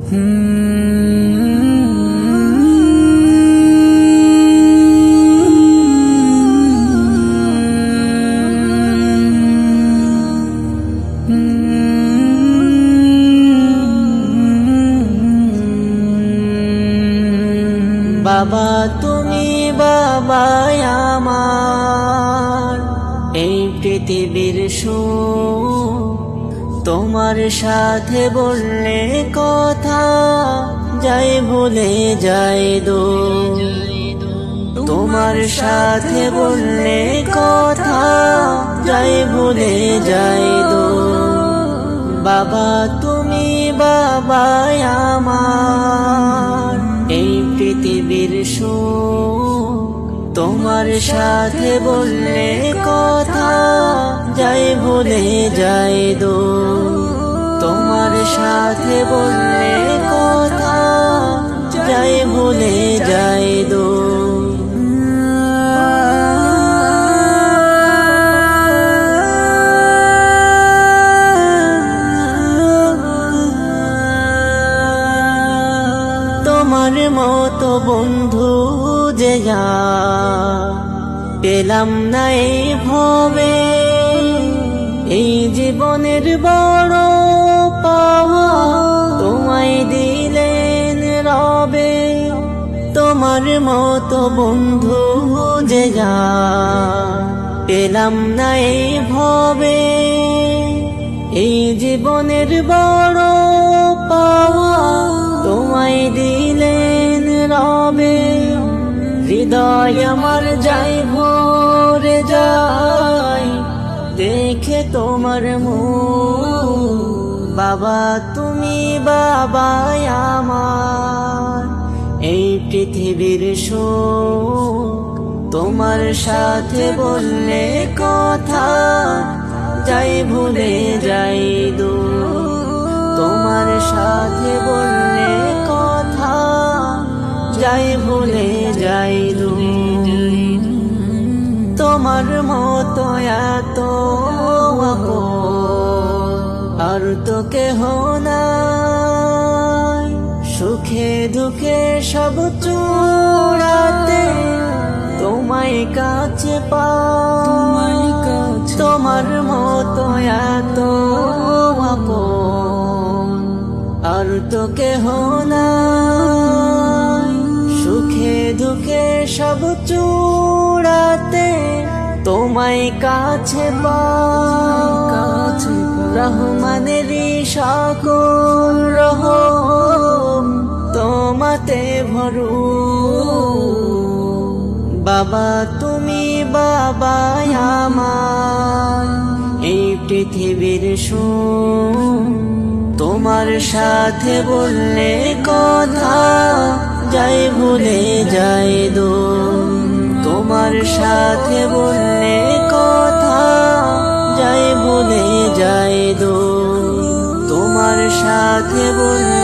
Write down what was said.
বাবা তুমি বাবা আমার। এই পৃথিবীর সুখ তোমার সাথে বললে কথা, যাই ভুলে যাই দো। তোমার সাথে বললে কথা, যাই ভুলে যাই দো। বাবা, তুমি বাবা আমার, এই পৃথিবীর সুখ। তোমার সাথে বললে কথা যাই ভুলে যাই দো তোমার সাথে বললে কথা তোমার মতো বন্ধু যে যা পেলাম না এই ভবে এই জীবনের বড় পাওয়া তোমায় দিলেন রবে। তোমার মতো বন্ধু যে যা পেলাম না এই ভবে এই জীবনের বড় হৃদয় আমার যাই ভরে যাই। দেখে তোমার মুখ। বাবা, তুমি বাবা আমার। এই পৃথিবীর সুখ। তোমার সাথে বললে কথা। যাই ভুলে যাই দু তোমার সাথে বললে কথা। যাই ভুলে তোমার মতো এত আর তো কেহ নাই। সুখে দুঃখে সব চূড়াতে তোমায় কাছে পাই। তোমার মতো এত আর তো কেহ নাই। সুখে দুঃখে সব চূড়াতে তোমায় কাছে কাছে রহমানের সকল রহ তোমাতে ভরু বাবা, তুমি বাবা আমার এই পৃথিবীর সুখ তোমার সাথে বললে কথা, যাই ভুলে যাই দো তোমার সাথে বললে কথা যাই বলে যাই দো তোমার সাথে বললে